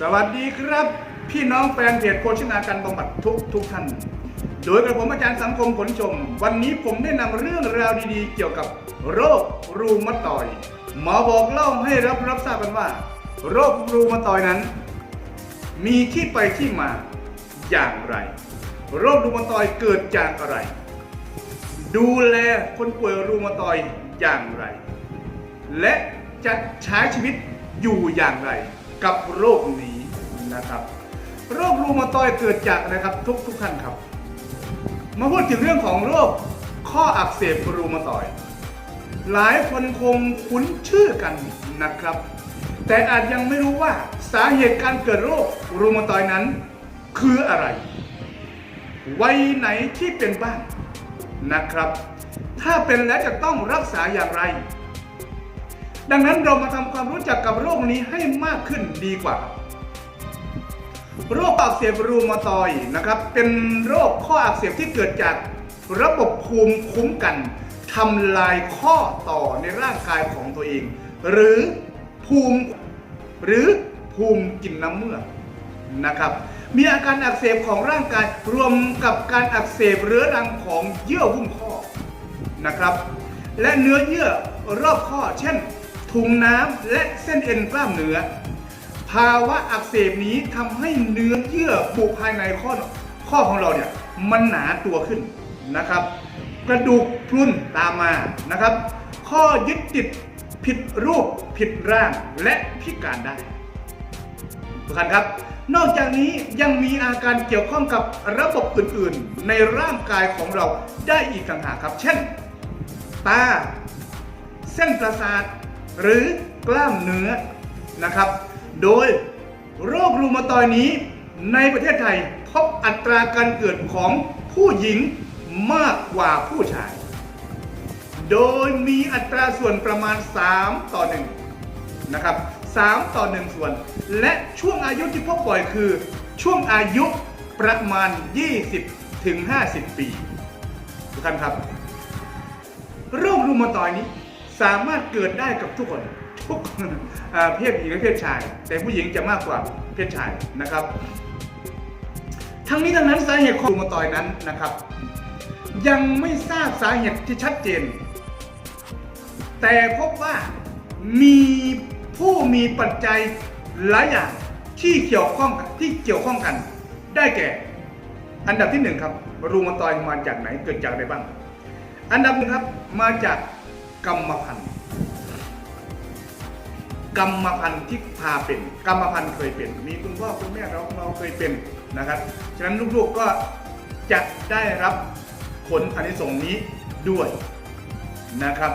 สวัสดีครับ พี่น้องแฟนเพจโภชนาการบำบัดทุกทุกท่าน โดยกระผมอาจารย์สังคมผลชม วันนี้ผมได้นำเรื่องราวดีๆ เกี่ยวกับโรครูมาตอยหมอบอกเล่าให้รับรับทราบกันว่า โรครูมาตอยนั้น มีที่ไปที่มาอย่างไร โรครูมาตอยเกิดจากอะไร ดูแลคนป่วยรูมาตอยอย่างไร และจะใช้ชีวิตอยู่อย่างไร กับโรคนี้นะครับ โรครูมาตอยด์เกิดจากอะครับทุกทุกท่านครับ มาพูดถึงเรื่องของโรคข้ออักเสบรูมาตอยด์หลายคนคงคุ้นชื่อกันนะครับ แต่อาจยังไม่รู้ว่าสาเหตุการเกิดโรครูมาตอยด์นั้น คืออะไร วัยไหนที่เป็นบ้างนะครับ ถ้าเป็นแล้วจะต้องรักษาอย่างไร ดังนั้นเรามาทำความรู้จักกับโรคนี้ให้มากขึ้นดีกว่า โรคอักเสบรูมาตอยนะครับ เป็นโรคข้ออักเสบที่เกิดจากระบบภูมิคุ้มกันทำลายข้อต่อในร่างกายของตัวเอง หรือภูมิหรือภูมิกินน้ำเมื่อนะครับ มีอาการอักเสบของร่างกายรวมกับการอักเสบเรื้อรังของเยื่อหุ้มข้อนะครับ และเนื้อเยื่อรอบข้อเช่น ถุงน้ำและเส้นเอ็นกล้ามเนื้อ ภาวะอักเสบนี้ทำให้เนื้อเยื่อบุภายในข้อข้อของเราเนี่ยมันหนาตัวขึ้นนะครับ กระดูกพรุนตามมานะครับ ข้อยึดติดผิดรูปผิดร่างและพิการได้ทุกท่านครับ นอกจากนี้ยังมีอาการเกี่ยวข้องกับระบบอื่นๆ ในร่างกายของเราได้อีกต่างหากครับ เช่น ตา เส้นประสาท หรือกล้ามเนื้อนะครับ โดยโรครูมาตอยนี้ในประเทศไทยพบอัตราการเกิดของผู้หญิงมากกว่าผู้ชาย โดยมีอัตราส่วนประมาณ 3 ต่อ 1 นะครับ 3 ต่อ 1 ส่วน และช่วงอายุที่พบบ่อยคือ ช่วงอายุประมาณ 20 ถึง 50 ปีทุกท่านครับ โรครูมาตอยนี้ สามารถเกิดได้กับทุกคนทุกเพศหญิงและเพศชาย แต่ผู้หญิงจะมากกว่าเพศชายนะครับ ทั้งนี้ทั้งนั้นสาเหตุของรูมาตอยนั้นนะครับ ยังไม่ทราบสาเหตุที่ชัดเจน แต่พบว่ามีผู้มีปัจจัยหลายอย่างที่เกี่ยวข้องกับที่เกี่ยวข้องกัน ได้แก่ อันดับที่หนึ่งครับรูมาตอยมาจากไหนเกิดจากอะไรบ้าง อันดับหนึ่งครับมาจาก กรรมพันธุ์กรรมพันธุ์ที่พาเป็น กรรมพันธุ์เคยเป็นมีคุณพ่อคุณแม่เราเราเคยเป็นนะครับ ฉะนั้นลูกๆก็จะได้รับผลอานิสงส์นี้ด้วยนะครับ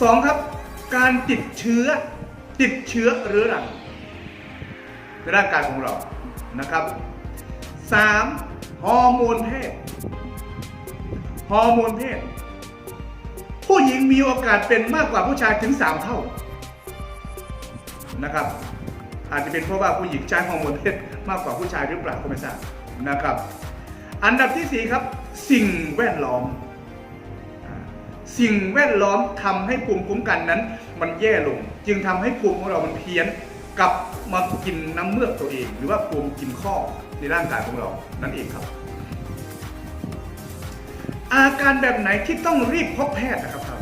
สองครับการติดเชื้อติดเชื้อเรื้อรังในร่างกายของเรานะครับสามฮอร์โมนเพศฮอร์โมนเพศ ผู้หญิงมีโอกาสเป็นมากกว่าผู้ชายถึง3เท่านะครับ อาจจะเป็นเพราะว่าผู้หญิงใช้ฮอร์โมนเพศมากกว่าผู้ชายหรือเปล่าก็ไม่ทราบนะครับ อันดับที่ 4 ครับ สิ่งแวดล้อม สิ่งแวดล้อมทำให้ภูมิคุ้มกันนั้น มันแย่ลง จึงทำให้ภูมิของเรามันเพี้ยนกลับมากินน้ำเมือกตัวเอง หรือว่าภูมิกินข้อในร่างกายของเรานั่นเองครับ อาการแบบไหนที่ต้องรีบพบแพทย์นะครับครับ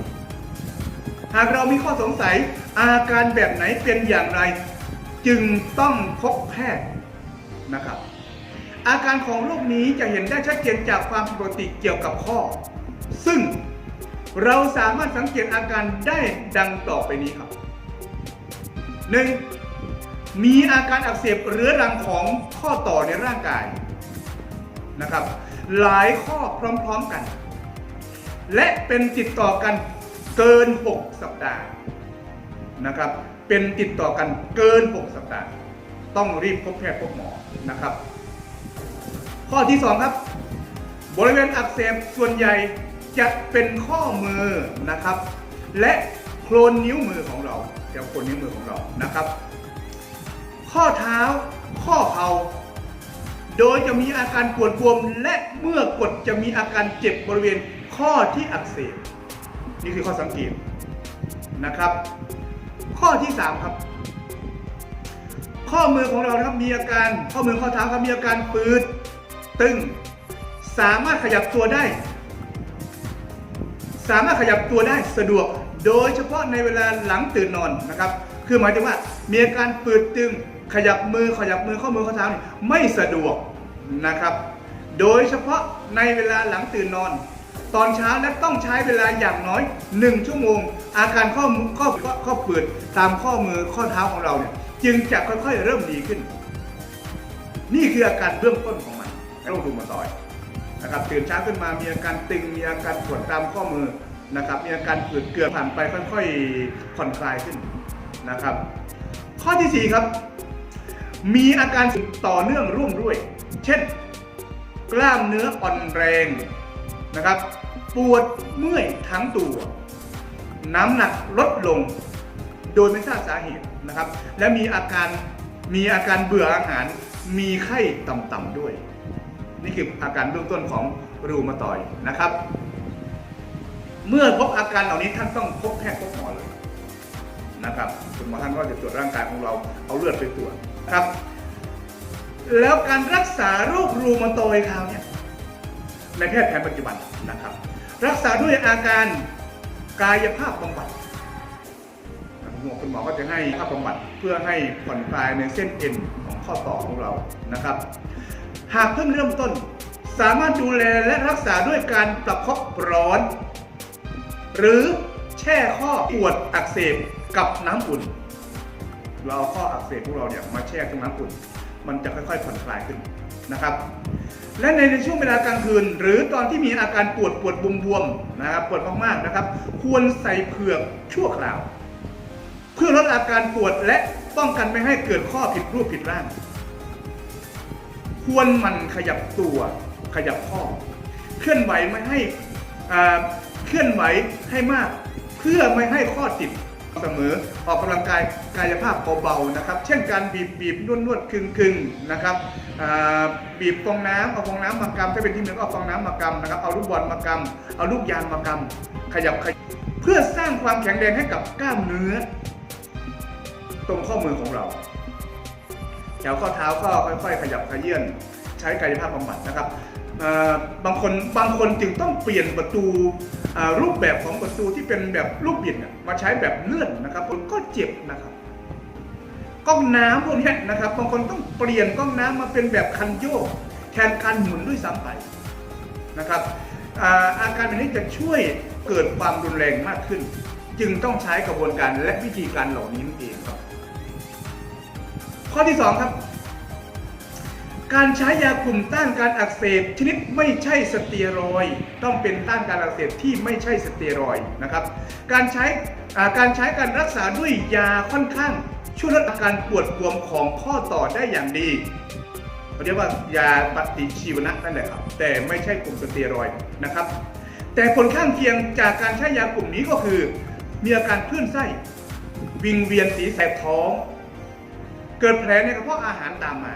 หากเรามีข้อสงสัย อาการแบบไหนเป็นอย่างไร จึงต้องพบแพทย์นะครับ อาการของโรคนี้จะเห็นได้ชัดเจนจากความผิดปกติเกี่ยวกับข้อ ซึ่งเราสามารถสังเกตอาการได้ดังต่อไปนี้ครับ 1. มีอาการอักเสบเรื้อรังของข้อต่อในร่างกาย นะครับ หลายข้อพร้อมๆกัน และเป็นติดต่อกันเกิน 6 สัปดาห์นะครับ เป็นติดต่อกันเกิน 6 สัปดาห์ ต้องรีบพบแพทย์พบหมอนะครับ ข้อที่ 2 ครับ บริเวณอักเสบส่วนใหญ่จะเป็นข้อมือนะครับ และโคลนนิ้วมือของเราแถวโคลนนิ้วมือของเรานะครับ ข้อเท้าข้อเข่า โดยจะมีอาการปวดบวมและเมื่อกดจะมีอาการเจ็บบริเวณข้อที่อักเสบนี่คือข้อสังเกตนะครับ ข้อที่ 3 ครับข้อข้อมือของเรานะครับมีอาการข้อมือข้อเท้าครับมีอาการปืดตึง สามารถขยับตัวได้ สามารถขยับตัวได้สะดวก โดยเฉพาะในเวลาหลังตื่นนอนนะครับ คือหมายถึงว่ามีอาการปืดตึง ขยับมือขยับมือข้อมือข้อเท้านี่ไม่สะดวกนะครับ โดยเฉพาะในเวลาหลังตื่นนอน ตอนเช้าและต้องใช้เวลาอย่างน้อย 1 ชั่วโมง อาการข้อมือข้อข้อปืดตามข้อมือข้อเท้าของเราเนี่ยจึงจะค่อยๆเริ่มดีขึ้น นี่คืออาการเบื้องต้นของมันโรครูมาตอยนะครับตื่นเช้าขึ้นมามีอาการตึงมีอาการปวดตามข้อมือนะครับมีอาการปืดเกลือผ่านไปค่อยๆผ่อนคลายขึ้นนะครับ ข้อที่สี่ครับ มีอาการต่อเนื่องร่วมด้วย เช่น กล้ามเนื้ออ่อนแรงนะครับ ปวดเมื่อยทั้งตัว น้ำหนักลดลง โดยไม่ทราบสาเหตุนะครับ และมีอาการมีอาการเบื่ออาหาร มีไข้ต่ำๆด้วย นี่คืออาการเบื้องต้นของรูมาตอยนะครับ เมื่อพบอาการเหล่านี้ท่านต้องพบแพทย์พบหมอเลยนะครับคุณหมอท่านก็จะตรวจร่างกายของเราเอาเลือดไปตรวจ นะครับ แล้วการรักษาโรครูมาตยคราวเนี้ยในแพทย์แผนปัจจุบันนะครับ รักษาด้วยอาการกายภาพบำบัดคุณหมอก็จะให้ภาพบำบัดเพื่อให้ผ่อนคลายในเส้นเอ็นของข้อต่อของเรานะครับ หากเพิ่งเริ่มต้น สามารถดูแลและรักษาด้วยการประคบร้อน หรือแช่ข้อปวดอักเสบกับน้ำอุ่น เราเอาข้ออักเสบของเราเนี่ยมาแช่กับน้ำอุ่น มันจะค่อยๆผ่อนคลายขึ้นนะครับ และในช่วงเวลากลางคืน หรือตอนที่มีอาการปวดปวดบวมๆนะครับปวดมากๆนะครับ ควรใส่เผือกชั่วคราว เพื่อลดอาการปวดและป้องกันไม่ให้เกิดข้อผิดรูปผิดร่าง ควรมันขยับตัวขยับข้อ เคลื่อนไหวไม่ให้เคลื่อนไหวให้มาก เพื่อไม่ให้ข้อติด เสมอ ออกกำลังกายกายภาพเบาๆนะครับ เช่นการบีบบีบนวดนวดคึงคึงนะครับบีบฟองน้ำเอาฟองน้ำมากำถ้าเป็นที่เหนือก็เอาฟองน้ำมากำนะครับเอาลูกบอลมากำเอาลูกยางมากำขยับขยบเพื่อสร้างความแข็งแรงให้กับกล้ามเนื้อ ตรงข้อมือของเราแถวข้อเท้าก็ค่อยๆ ขยับขยื่นใช้กายภาพบำบัดนะครับบางคนบางคนจึงต้องเปลี่ยนประตู รูปแบบของประตูที่เป็นแบบลูกบิดมาใช้แบบเลื่อนนะครับมันก็เจ็บนะครับก๊อกน้ำพวกนี้นะครับบางคนต้องเปลี่ยนก๊อกน้ำมาเป็นแบบคันโยก แทนคันหมุนด้วยซ้ำไปนะครับอาอาการแบบนี้จะช่วยเกิดความรุนแรงมากขึ้น จึงต้องใช้กระบวนการและวิธีการเหล่านี้นั่นเองครับ ข้อที่ 2 ครับ การใช้ยากลุ่มต้านการอักเสบชนิดไม่ใช่สเตียรอยต้องเป็นต้านการอักเสบที่ไม่ใช่สเตียรอยนะครับ การใช้การใช้การรักษาด้วยยาค่อนข้างช่วยลดอาการปวดบวมของข้อต่อได้อย่างดีเขาเรียกว่ายาปฏิชีวนะนั่นแหละครับ แต่ไม่ใช่กลุ่มสเตียรอยนะครับ แต่ผลข้างเคียงจากการใช้ยากลุ่มนี้ก็คือ มีอาการคลื่นไส้ วิงเวียนศีรษะแสบท้อง เกิดแผลในกระเพาะอาหารตามมา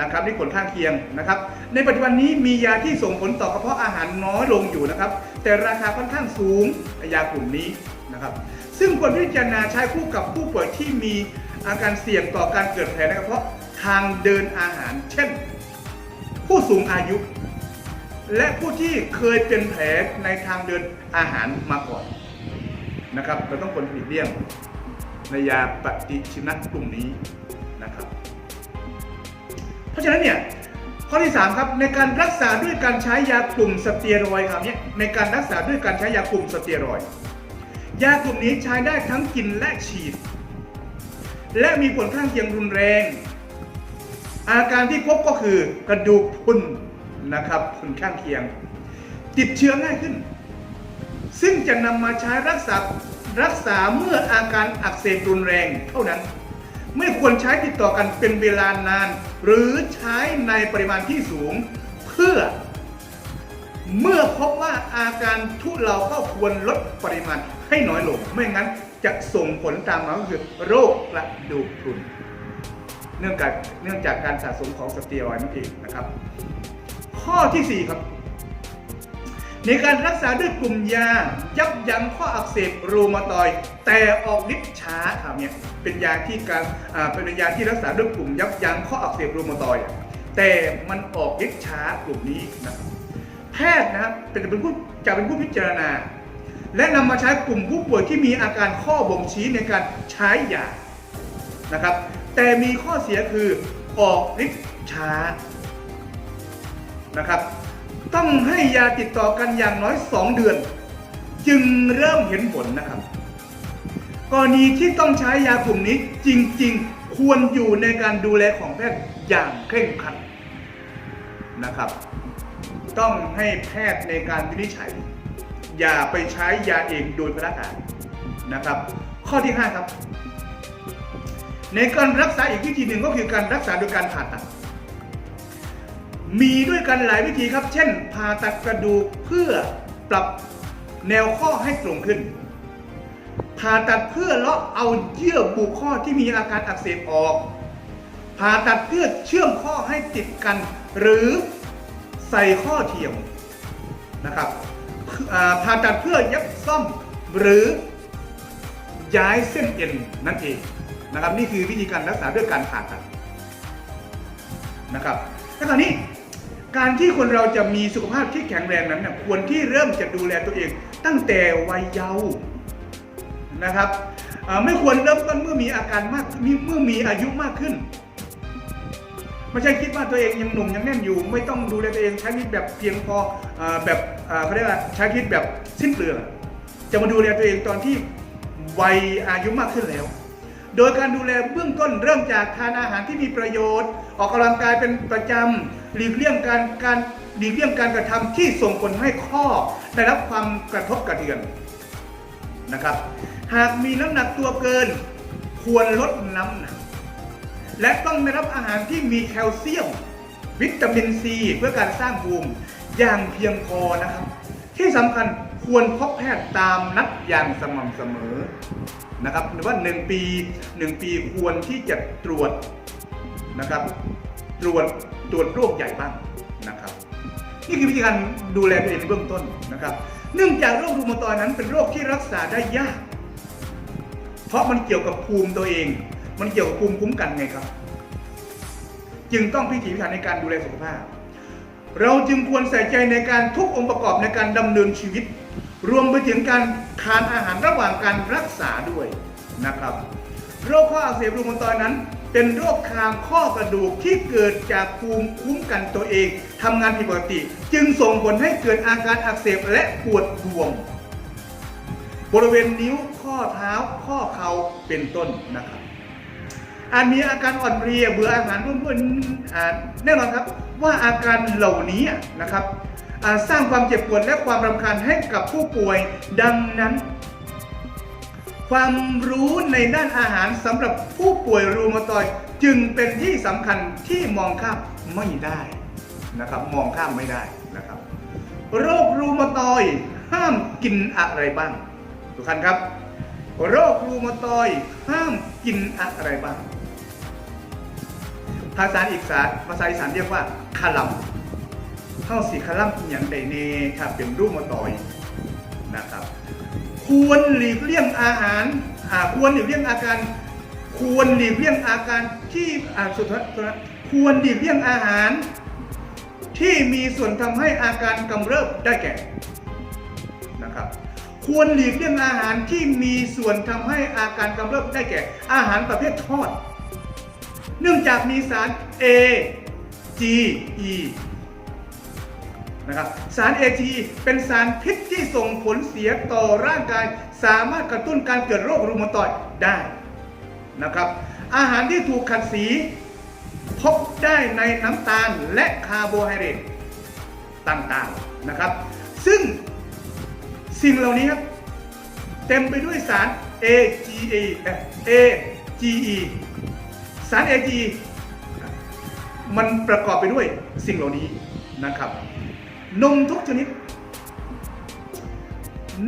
นะครับนี่ผลข้างเคียงนะครับ ในปัจจุบันนี้มียาที่ส่งผลต่อกระเพาะอาหารน้อยลงอยู่นะครับ แต่ราคาค่อนข้างสูงยากลุ่มนี้นะครับ ซึ่งควรพิจารณาใช้คู่กับผู้ป่วยที่มีอาการเสี่ยงต่อการเกิดแผลในกระเพาะทางเดินอาหาร เช่น ผู้สูงอายุ และผู้ที่เคยเป็นแผลในทางเดินอาหารมาก่อนนะครับเราต้องควรหลีกเลี่ยงในยาปฏิชีวนะกลุ่มนี้ เพราะฉะนั้นเนี่ยข้อที่ 3 ครับ ในการรักษาด้วยการใช้ยากลุ่มสเตียรอยครับเนี่ยในการรักษาด้วยการใช้ยากลุ่มสเตียรอยยากลุ่มนี้ใช้ได้ทั้งกินและฉีด และมีผลข้างเคียงรุนแรง อาการที่พบก็คือกระดูกพรุนนะครับผลข้างเคียง ติดเชื้อง่ายขึ้น ซึ่งจะนำมาใช้รักษารักษาเมื่ออาการอักเสบรุนแรงเท่านั้น ไม่ควรใช้ติดต่อกันเป็นเวลานาน หรือใช้ในปริมาณที่สูง เพื่อ เมื่อพบว่าอาการทุเลาก็ควรลดปริมาณให้น้อยลง ไม่งั้นจะส่งผลตามมาก็คือโรคกระดูกพรุนเนื่องจากเนื่องจากการสะสมของสเตียรอยด์นั่นเองนะครับ ข้อที่ 4 ครับ ในการรักษาด้วยกลุ่มยา ยับยั้งข้ออักเสบรูมาตอย แต่ออกฤทธิ์ช้าครับเนี่ยเป็นยาที่การเป็นยาที่รักษาด้วยกลุ่มยับยั้งข้ออักเสบรูมาตอย แต่มันออกฤทธิ์ช้ากลุ่มนี้นะครับแพทย์นะครับเป็นเป็นผู้จะเป็นผู้พิจารณา และนำมาใช้กลุ่มผู้ป่วยที่มีอาการข้อบ่งชี้ในการใช้ยานะครับ แต่มีข้อเสียคือออกฤทธิ์ช้านะครับ ต้องให้ยาติดต่อกันอย่างน้อย 2 เดือน จึงเริ่มเห็นผลนะครับ กรณีที่ต้องใช้ยากลุ่มนี้จริง ๆ ควรอยู่ในการดูแลของแพทย์อย่างเคร่งครัดนะครับ ต้องให้แพทย์ในการวินิจฉัย อย่าไปใช้ยาเองโดยพละการนะครับ ข้อที่ 5 ครับ ในการรักษาอีกวิธีหนึ่งก็คือการรักษาโดยการผ่าตัด มีด้วยกันหลายวิธีครับ เช่น ผ่าตัดกระดูกเพื่อปรับแนวข้อให้ตรงขึ้น ผ่าตัดเพื่อเลาะเอาเยื่อบุข้อที่มีอาการอักเสบออก ผ่าตัดเพื่อเชื่อมข้อให้ติดกัน หรือใส่ข้อเทียมนะครับผ่าตัดเพื่อย็บซ่อมหรือย้ายเส้นเอ็นนั่นเองนะครับนี่คือวิธีการรักษาด้วยการผ่าตัดนะครับแล้วคราวนี้ การที่คนเราจะมีสุขภาพที่แข็งแรงนั้นนี่ยควรที่เริ่มจะดูแลตัวเอง ตั้งแต่วัยเยาว์นะครับไม่ควรเริ่มต้นเมื่อมีอาการมากเมื่อมีอายุมากขึ้นไม่ใช่คิดว่าตัวเองยังหนุ่มยังแน่นอยู่ ไม่ต้องดูแลตัวเองใช้ชีวิตแบบเพียงพอแบบเขาเรียกว่าใช้ชีวิตแบบสิ้นเปลืองจะมาดูแลตัวเองตอนที่วัยอายุมากขึ้นแล้ว โดยการดูแลเบื้องต้นเริ่มจากทานอาหารที่มีประโยชน์ ออกกำลังกายเป็นประจำ หลีกเลี่ยงการการหลีกเลี่ยงการกระทำที่ส่งผลให้ข้อได้รับความกระทบกระเทือนนะครับ หากมีน้ำหนักตัวเกิน ควรลดน้ำหนัก และต้องได้รับอาหารที่มีแคลเซียม วิตามินซี เพื่อการสร้างภูมิอย่างเพียงพอนะครับ ที่สำคัญควรพบแพทย์ตามนัดอย่างสม่ำเสมอนะครับหรือว่า 1 ปี 1 ปีควรที่จะตรวจนะครับตรวจ ตรวจโรคใหญ่บ้างนะครับ นี่คือวิธีการดูแลตัวเองในเบื้องต้นนะครับ เนื่องจากโรครูมาตอยนั้นเป็นโรคที่รักษาได้ยาก เพราะมันเกี่ยวกับภูมิตัวเอง มันเกี่ยวกับภูมิคุ้มกันไงครับ จึงต้องพิถีพิถันในการดูแลสุขภาพ เราจึงควรใส่ใจในการทุกองค์ประกอบในการดำเนินชีวิต รวมไปถึงการทานอาหารระหว่างการรักษาด้วยนะครับ โรคข้ออักเสบรูมาตอยนั้น เป็นโรคคางข้อกระดูกที่เกิดจากภูมิคุ้มกันตัวเองทำงานผิดปกติ จึงส่งผลให้เกิดอาการอักเสบและปวดบวม บริเวณนิ้วข้อเท้าข้อเข่าเป็นต้นนะครับอาจมีอาการอ่อนเพลียเบื่ออาหารร่วมๆอ่าแน่นอนครับว่าอาการเหล่านี้นะครับสร้างความเจ็บปวดและความรำคาญให้กับผู้ป่วย ดังนั้น ความรู้ในด้านอาหารสำหรับผู้ป่วยรูมาตอยด์จึงเป็นที่สำคัญที่มองข้ามไม่ได้นะครับมองข้ามไม่ได้นะครับ โรครูมาตอยด์ห้ามกินอะไรบ้างทุกท่านครับ โรครูมาตอยด์ห้ามกินอะไรบ้าง ภาษาอีสานภาษาอีสานเรียกว่าคาลัมเข้าสีคาลัมอย่างใดเน่ถ้าเป็นรูมาตอยนะครับ ควรหลีกเลี่ยงอาหารควรหลีกเลี่ยงอาการ ควรหลีกเลี่ยงอาการที่สุดท้ายควรหลีกเลี่ยงอาหาร ที่มีส่วนทำให้อาการกำเริบได้แก่นะครับควรหลีกเลี่ยงอาหารที่มีส่วนทำให้อาการกำเริบได้แก่ อาหารประเภททอด เนื่องจากมีสาร A G E นะครับสาร AG เป็นสารพิษที่ส่งผลเสียต่อร่างกาย สามารถกระตุ้นการเกิดโรครูมาตอยด์ได้นะครับ อาหารที่ถูกขัดสี พบได้ในน้ำตาลและคาร์โบไฮเดรตต่างๆนะครับ ซึ่งสิ่งเหล่านี้ครับเต็มไปด้วยสาร AGE เอ่อ AGE สาร AGE มันประกอบไปด้วยสิ่งเหล่านี้นะครับ นมทุกชนิด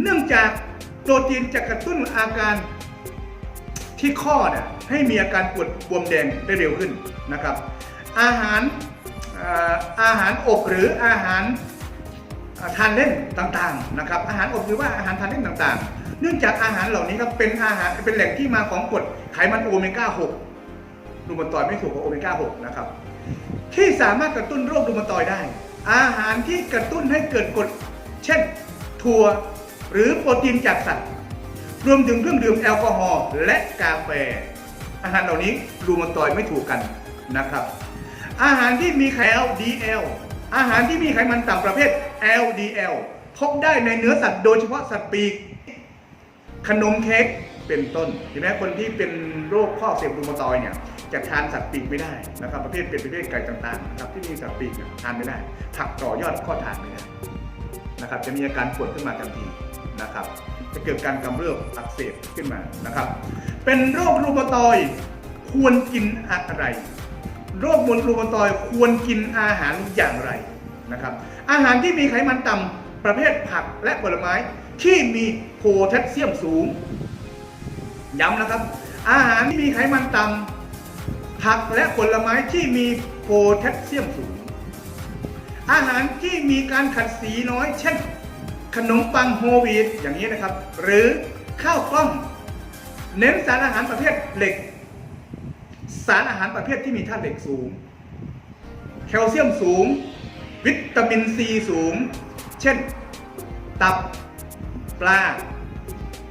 เนื่องจากโปรตีนจะกระตุ้นอาการที่ข้อเนี่ยให้มีอาการปวดบวมแดงได้เร็วขึ้นนะครับ อาหารอาหารอบหรืออาหารทานเล่นต่างๆนะครับ อาหารอบหรือว่าอาหารทานเล่นต่างๆ เนื่องจากอาหารเหล่านี้ครับเป็นอาหารเป็นแหล่งที่มาของกรดไขมันโอเมก้า6รูมาตอยไม่ถูกกับโอเมก้า 6 นะครับ ที่สามารถกระตุ้นโรครูมาตอยได้ อาหารที่กระตุ้นให้เกิดกรดเช่น ถั่วหรือโปรตีนจากสัตว์ รวมถึงเครื่องดื่มแอลกอฮอล์และกาแฟ อาหารเหล่านี้รูมาตอยไม่ถูกกันนะครับ อาหารที่มีไข LDL อาหารที่มีไขมันต่ำประเภท LDL พบได้ในเนื้อสัตว์โดยเฉพาะสัตว์ปีก ขนมเค้กเป็นต้นเห็นไหมคนที่เป็นโรคข้ออักเสบรูมาตอยเนี่ย จะทานสัตว์ปีกไม่ได้นะครับประเภทเป็นประเภทไก่ต่างๆนะครับที่มีสัตว์ปีกทานไม่ได้ ผักต่อยอดข้อทานไม่ได้นะครับจะมีอาการปวดขึ้นมาทันทีนะครับ จะเกิดการกำเริบอักเสบขึ้นมานะครับ เป็นโรครูมาตอยควรกินอะไร โรคมวลรูมาตอยควรกินอาหารอย่างไรนะครับ อาหารที่มีไขมันต่ำประเภทผักและผลไม้ที่มีโพแทสเซียมสูงย้ำนะครับ อาหารที่มีไขมันต่ำ ผักและผลไม้ที่มีโพแทสเซียมสูง อาหารที่มีการขัดสีน้อย เช่น ขนมปังโฮลวีตอย่างนี้นะครับ หรือข้าวกล้อง เน้นสารอาหารประเภทเหล็ก สารอาหารประเภทที่มีธาตุเหล็กสูง แคลเซียมสูง วิตามินซีสูง เช่น ตับ ปลา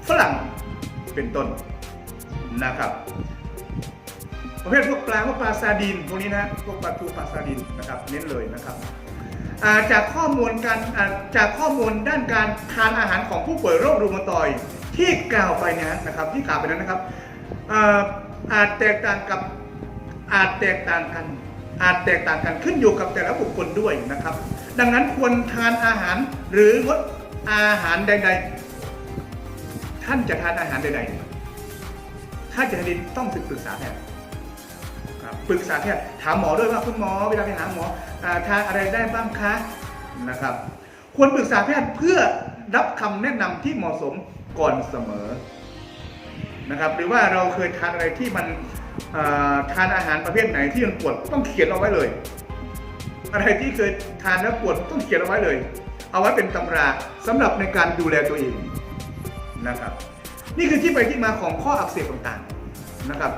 ฝรั่ง เป็นต้นนะครับ ประเภทพวกปลาพวกปลาซาดีนพวกนี้นะพวกปลาทูปลาซาดีนนะครับเน้นเลยนะครับาจากข้อมูลการาจากข้อมูลด้านการทานอาหารของผู้ป่วยโรครูมาตอยที่กล่าวไปเนยนะครับที่กล่าวไปนั้นนะครับอาจแตกต่างกับอาจแตกต่างกัน อาจแตกต่างกันขึ้นอยู่กับแต่ละบุคคลด้วยนะครับ ดังนั้นควรทานอาหารหรืองดอาหารใด ๆ ท่านจะทานอาหารใด ๆ ถ้าจะทานต้องศึกษาแพทย์ ปรึกษาแพทย์ถามหมอด้วยว่าคุณหมอเวลาไปหาหมอทานอะไรได้บ้างคะนะครับ ควรปรึกษาแพทย์เพื่อรับคำแนะนำที่เหมาะสมก่อนเสมอนะครับหรือว่าเราเคยทานอะไรที่มันทานอาหารประเภทไหนที่มันปวดต้องเขียนเอาไว้เลย อะไรที่เคยทานแล้วปวดต้องเขียนเอาไว้เลย เอาไว้เป็นตำราสำหรับในการดูแลตัวเองนะครับ นี่คือที่ไปที่มาของข้ออักเสบต่างๆนะครับ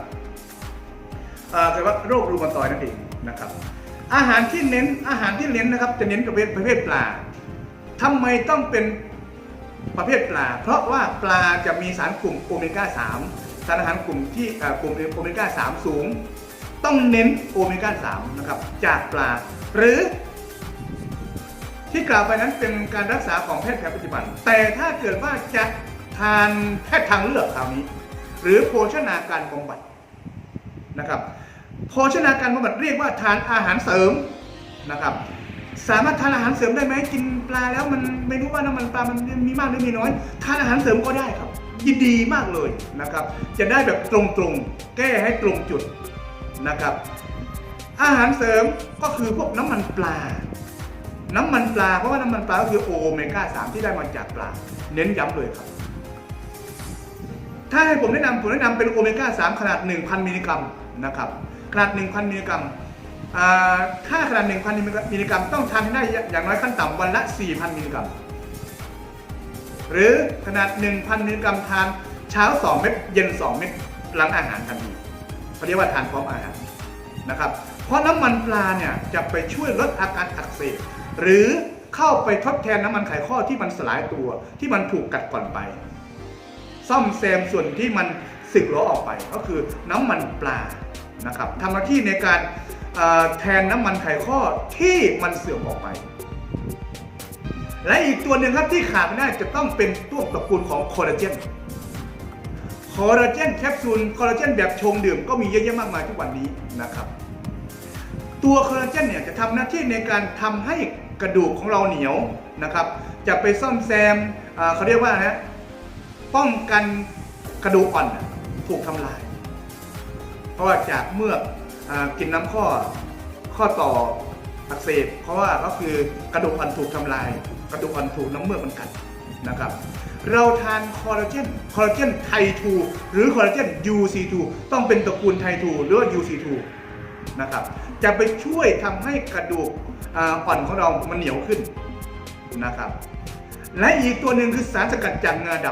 เอ่อเรียกว่าโรครูมาตอยนั่นเองนะครับ อาหารที่เน้นอาหารที่เน้นนะครับ จะเน้นประเภทประเภทปลาทำไมต้องเป็นประเภทปลา เพราะว่าปลาจะมีสารกลุ่มโอเมก้า3สารอาหารกลุ่มที่กลุ่มโอเมก้า3สูง ต้องเน้นโอเมก้า3นะครับจากปลา หรือ ที่กล่าวไปนั้นเป็นการรักษาของแพทย์แผนปัจจุบัน แต่ถ้าเกิดว่าจะทานแพทย์ทางเลือกคราวนี้ หรือโภชนาการบำบัดนะครับ โภชนาการบำบัดเรียกว่าทานอาหารเสริมนะครับ สามารถทานอาหารเสริมได้ไหมกินปลาแล้วมันไม่รู้ว่าน้ำมันปลามันมีมากหรือมีน้อย ทานอาหารเสริมก็ได้ครับ ยินดีมากเลยนะครับ จะได้แบบตรงๆ แก้ให้ตรงจุดนะครับ อาหารเสริมก็คือพวกน้ำมันปลา น้ำมันปลาเพราะว่าน้ำมันปลาก็คือโอเมก้า3ที่ได้มาจากปลา เน้นย้ำเลยครับถ้าให้ผมแนะนำผมแนะนำเป็นโอเมก้า3ขนาด 1,000 มิลลิกรัมนะครับ ขนาด 1,000 มิลลิกรัมอ่าถ้าขนาด 1,000 มิลลิกรัม ต้องทานให้ได้อย่างน้อยขั้นต่ำวันละ 4,000 มิลลิกรัม หรือขนาด 1,000 มิลลิกรัมทานเช้า 2 เม็ดเย็น 2 เม็ดหลังอาหารทันทีเขาเรียกว่าทานพร้อมอาหารนะครับ เพราะน้ำมันปลาเนี่ยจะไปช่วยลดอาการอักเสบหรือเข้าไปทดแทนน้ำมันไขข้อที่มันสลายตัวที่มันถูกกัดก่อนไป ซ่อมแซมส่วนที่มันสึกหรอออกไปก็คือน้ำมันปลา นะครับทำหน้าที่ในการแทนน้ำมันไขข้อที่มันเสื่อมออกไป และอีกตัวหนึ่งครับที่ขาดไม่ได้จะต้องเป็นตัวตระกูลของคอลลาเจนคอลลาเจนแคปซูลคอลลาเจนแบบชงดื่มก็มีเยอะแยะมากมายทุกวันนี้นะครับ ตัวคอลลาเจนเนี่ยจะทำหน้าที่ในการทำให้กระดูกของเราเหนียวนะครับ จะไปซ่อมแซมเขาเรียกว่านะฮะป้องกันกระดูกอ่อนถูกทำลาย เพราะว่าจากเมื่อกอากินน้ำข้อข้อต่ออักเสบ เพราะว่าก็คือกระดูกอ่อนถูกทำลาย กระดูกอ่อนถูกน้ำเมือกมันกัดนะครับ เราทานคอลลาเจนคอลลาเจนไททูหรือคอลลาเจน UC2 ต้องเป็นตระกูลไททูหรือว่า UC2 นะครับจะไปช่วยทำให้กระดูกอ่อนของเรามันเหนียวขึ้นนะครับ และอีกตัวหนึ่งคือสารสกัดจากงาด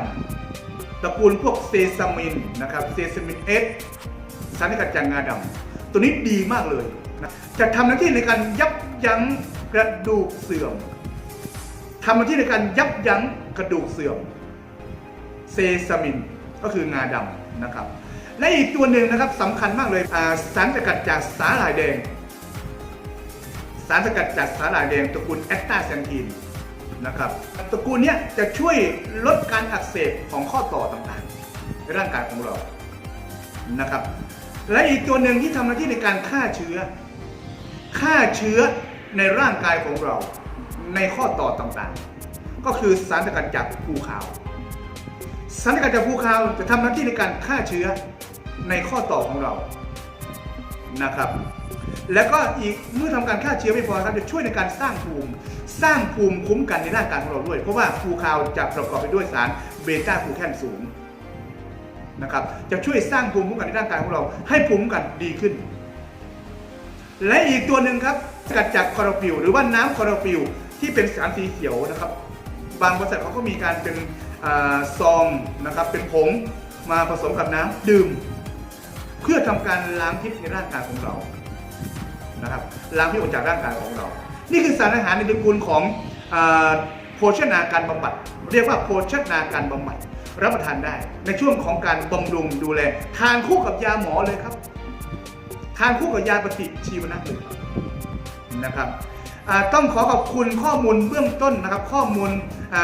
ำตระกูลพวกเซซามินนะครับเซซามินเอส สารสกัดจากงาดำตัวนี้ดีมากเลยนะจะทำหน้าที่ในการยับยั้งกระดูกเสื่อมทำหน้าที่ในการยับยั้งกระดูกเสื่อม เซซามินก็คืองาดำนะครับ และอีกตัวหนึ่งนะครับสำคัญมากเลยสารสกัดจากสาหร่ายแดง สารสกัดจากสาหร่ายแดงตระกูลแอสตาเซนทีนนะครับตระกูลนี้จะช่วยลดการอักเสบของข้อต่อต่างๆในร่างกายของเรานะครับ และอีกตัวหนึ่งที่ทำหน้าที่ในการฆ่าเชื้อ ฆ่าเชื้อในร่างกายของเราในข้อต่อต่างๆ ก็คือสารสกัดจากภูเขาสารสกัดจากภูเขาจะทำหน้าที่ในการฆ่าเชื้อในข้อต่อของเรานะครับ แล้วก็อีกเมื่อทำการฆ่าเชื้อไม่พอครับจะช่วยในการสร้างภูมิ สร้างภูมิคุ้มกันในร่างกายของเราด้วย เพราะว่าภูเขาจะประกอบไปด้วยสารเบต้าคูแคนสูง นะครับจะช่วยสร้างภูมิคุ้มกันในร่างกายของเรา ให้ภูมิคุ้มกันดีขึ้น และอีกตัวหนึ่งครับสกัดจากคอโรฟิลหรือว่าน้ำคอโรฟิลที่เป็นสารสีเขียวนะครับ บางบริษัทเขาก็มีการเป็นอซองนะครับเป็นผงมาผสมกับน้ำดื่ม เพื่อทำการล้างพิษในร่างกายของเรานะครับล้างพิษออกจากร่างกายของเรา นี่คือสารอาหารในตระกูลของอโภชนาการบำบัด เรียกว่าโภชนาการบำบัด รับประทานได้ ในช่วงของการบำรุงดูแล ทานคู่กับยาหมอเลยครับ ทานคู่กับยาปฏิชีวนะเลยครับนะครับต้องขอขอบคุณข้อมูลเบื้องต้นนะครับ ข้อมูล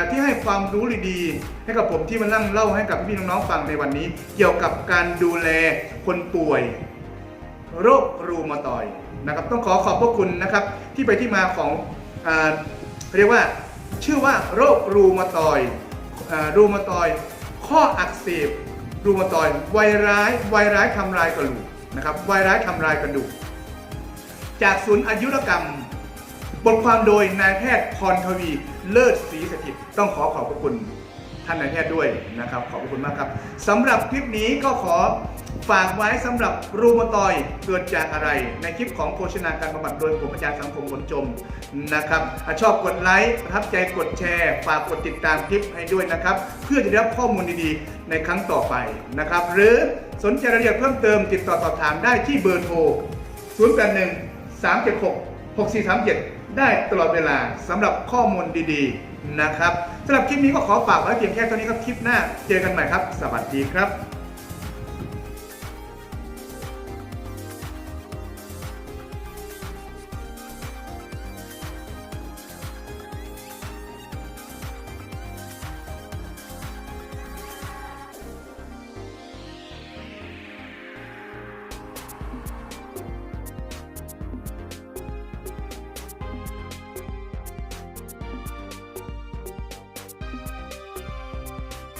ที่ให้ความรู้ดีๆให้กับผมที่มานั่งเล่าให้กับพี่ๆน้องๆฟังในวันนี้ เกี่ยวกับการดูแลคนป่วย โรครูมาตอยนะครับ ต้องขอขอบพระคุณนะครับ ที่ไปที่มาของอเรียกว่าชื่อว่าโรครูมาตอยอรูมาตอย ข้ออักเสบรูมาตอยด์ไวร้ายไวร้ายทำลายกระดูกนะครับไวร้ายทำลายกระดูก จากศูนย์อายุรกรรม บทความโดยนายแพทย์พรทวีเลิศศรีสถิตต้องขอขอบพระคุณท่านนายแพทย์ด้วยนะครับ ขอบพระคุณมากครับสำหรับคลิปนี้ก็ขอ ฝากไว้สำหรับรูมาตอยด์เกิดจากอะไร ในคลิปของโภชนาการบำบัดโดยผมอาจารย์สังคมผลจมนะครับชอบกดไลค์ประทับใจกดแชร์ ฝากกดติดตามคลิปให้ด้วยนะครับ เพื่อจะได้รับข้อมูลดีๆ ในครั้งต่อไปนะครับ หรือสนใจรายละเอียดเพิ่มเติมติดต่อสอบถามได้ที่เบอร์โทร 081 376 6437 ได้ตลอดเวลาสำหรับข้อมูลดีๆนะครับสำหรับคลิปนี้ก็ขอฝากไว้เพียงแค่เท่านี้ครับคลิปหน้าเจอกันใหม่ครับ สวัสดีครับ